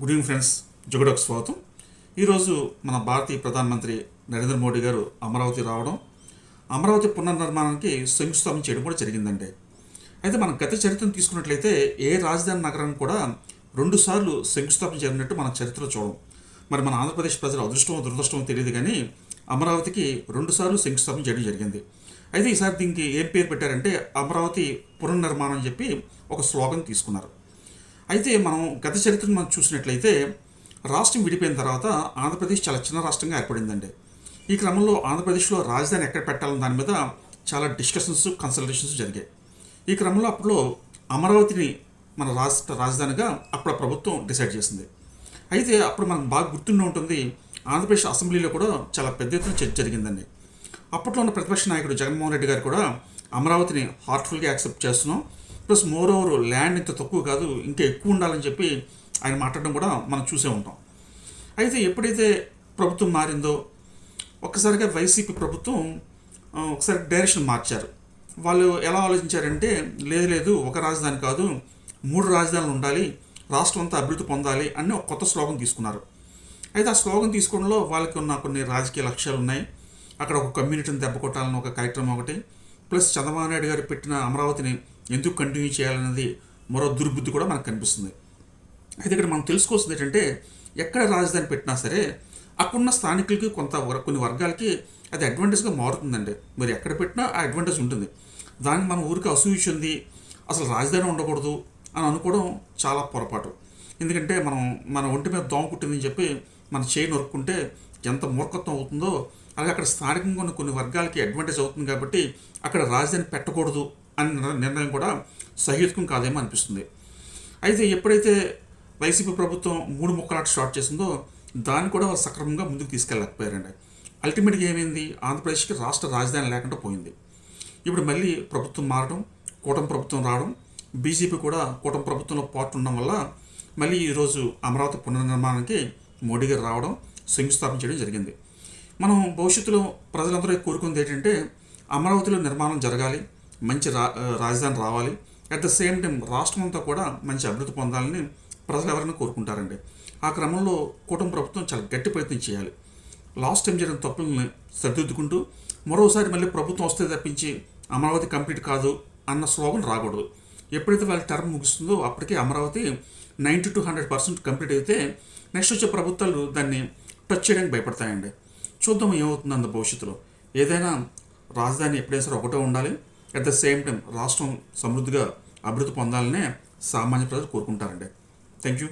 Good evening friends జుగడకు స్వాగతం. ఈరోజు మన భారతీయ ప్రధానమంత్రి నరేంద్ర మోడీ గారు అమరావతి రావడం అమరావతి పునర్నిర్మాణానికి శంకుస్థాపన చేయడం కూడా జరిగిందండి. అయితే మనం గత చరిత్రను తీసుకున్నట్లయితే ఏ రాజధాని నగరం కూడా రెండుసార్లు శంకుస్థాపన జరిగినట్టు మన చరిత్రలో చూడం మరి మన ఆంధ్రప్రదేశ్ ప్రజల అదృష్టమో దురదృష్టమో తెలియదు కానీ అమరావతికి రెండుసార్లు శంకుస్థాపన చేయడం జరిగింది. అయితే ఈసారి దీనికి ఏం పేరు పెట్టారంటే అమరావతి పునర్నిర్మాణం అని చెప్పి ఒక స్లోగన్ తీసుకున్నారు. అయితే మనం గత చరిత్రను మనం చూసినట్లయితే రాష్ట్రం విడిపోయిన తర్వాత ఆంధ్రప్రదేశ్ చాలా చిన్న రాష్ట్రంగా ఏర్పడిందండి. ఈ క్రమంలో ఆంధ్రప్రదేశ్లో రాజధాని ఎక్కడ పెట్టాలని దాని మీద చాలా డిస్కషన్స్ కన్సల్టేషన్స్ జరిగాయి. ఈ క్రమంలో అప్పుడు అమరావతిని మన రాష్ట్ర రాజధానిగా అప్పుడు ప్రభుత్వం డిసైడ్ చేసింది. అయితే అప్పుడు మనం బాగా గుర్తుండి ఉంటుంది ఆంధ్రప్రదేశ్ అసెంబ్లీలో కూడా చాలా పెద్ద ఎత్తున చర్చ జరిగిందండి. అప్పట్లో ఉన్న ప్రతిపక్ష నాయకుడు జగన్మోహన్ రెడ్డి గారు కూడా అమరావతిని హార్ట్ఫుల్గా యాక్సెప్ట్ చేస్తున్నాం ప్లస్ మోర్ ఓవర్ ల్యాండ్ ఇంత తక్కువ కాదు ఇంకా ఎక్కువ ఉండాలని చెప్పి ఆయన మాట్లాడడం కూడా మనం చూసే ఉంటాం. అయితే ఎప్పుడైతే ప్రభుత్వం మారిందో ఒక్కసారిగా వైసీపీ ప్రభుత్వం ఒకసారి డైరెక్షన్ మార్చారు. వాళ్ళు ఎలా ఆలోచించారంటే లేదు లేదు ఒక రాజధాని కాదు మూడు రాజధానులు ఉండాలి రాష్ట్రం అంతా అభివృద్ధి పొందాలి అని ఒక కొత్త స్లోగన్ తీసుకున్నారు. అయితే ఆ స్లోగన్ తీసుకోవడంలో వాళ్ళకి ఉన్న కొన్ని రాజకీయ లక్ష్యాలు ఉన్నాయి. అక్కడ ఒక కమ్యూనిటీని దెబ్బ కొట్టాలని ఒక కార్యక్రమం ఒకటి ప్లస్ చంద్రబాబు నాయుడు గారు పెట్టిన అమరావతిని ఎందుకు కంటిన్యూ చేయాలన్నది మరో దుర్బుద్ధి కూడా మనకు కనిపిస్తుంది. అయితే ఇక్కడ మనం తెలుసుకోవాల్సింది ఏంటంటే ఎక్కడ రాజధాని పెట్టినా సరే అక్కడున్న స్థానికులకి కొంత కొన్ని వర్గాలకి అది అడ్వాంటేజ్గా మారుతుందండి. మరి ఎక్కడ పెట్టినా ఆ అడ్వాంటేజ్ ఉంటుంది. దానికి మన ఊరికి అసూయ ఉంది అసలు రాజధాని ఉండకూడదు అని అనుకోవడం చాలా పొరపాటు. ఎందుకంటే మనం మన ఒంటి మీద దోమ కుట్టిందని చెప్పి మన చేయి నొరుక్కుంటే ఎంత మూర్ఖత్వం అవుతుందో అలాగే అక్కడ స్థానికంగా ఉన్న కొన్ని వర్గాలకి అడ్వాంటేజ్ అవుతుంది కాబట్టి అక్కడ రాజధాని పెట్టకూడదు అని నిర్ణయం కూడా సహేతుకం కాదేమో అనిపిస్తుంది. అయితే ఎప్పుడైతే వైసీపీ ప్రభుత్వం మూడు ముక్కలాట స్టార్ట్ చేసిందో దాన్ని కూడా సక్రమంగా ముందుకు తీసుకెళ్ళకపోయారండి అల్టిమేట్గా ఏమైంది? ఆంధ్రప్రదేశ్కి రాష్ట్ర రాజధాని లేకుండా పోయింది. ఇప్పుడు మళ్ళీ ప్రభుత్వం మారడం కూటమి ప్రభుత్వం రావడం బీజేపీ కూడా కూటమి ప్రభుత్వంలో పాటు ఉండడం వల్ల మళ్ళీ ఈరోజు అమరావతి పునర్నిర్మాణానికి మోడీ గారు రావడం శంకుస్థాపన చేయడం జరిగింది. మనం భవిష్యత్తులో ప్రజలందరూ కోరుకుంది ఏంటంటే అమరావతిలో నిర్మాణం జరగాలి మంచి రా రాజధాని రావాలి. అట్ ద సేమ్ టైం రాష్ట్రం అంతా కూడా మంచి అభివృద్ధి పొందాలని ప్రజలు ఎవరైనా కోరుకుంటారండి. ఆ క్రమంలో కూటమి ప్రభుత్వం చాలా గట్టి ప్రయత్నం చేయాలి. లాస్ట్ టైం జరిగిన తప్పులను సరిదిద్దుకుంటూ మరోసారి మళ్ళీ ప్రభుత్వం వస్తే తప్పించి అమరావతి కంప్లీట్ కాదు అన్న స్లోగన్ రాకూడదు. ఎప్పుడైతే వాళ్ళ టర్మ్ ముగుస్తుందో అప్పటికే Amaravati ninety to hundred percent complete అయితే నెక్స్ట్ వచ్చే ప్రభుత్వాలు దాన్ని టచ్ చేయడానికి భయపడతాయండి. చూద్దాం ఏమవుతుంది అంత భవిష్యత్తులో. ఏదైనా రాజధాని ఎప్పుడైనా సరే ఒకటే ఉండాలి. అట్ ద సేమ్ టైం రాష్ట్రం సమృద్ధిగా అభివృద్ధి పొందాలనే సామాన్య ప్రజలు కోరుకుంటారండి. Thank you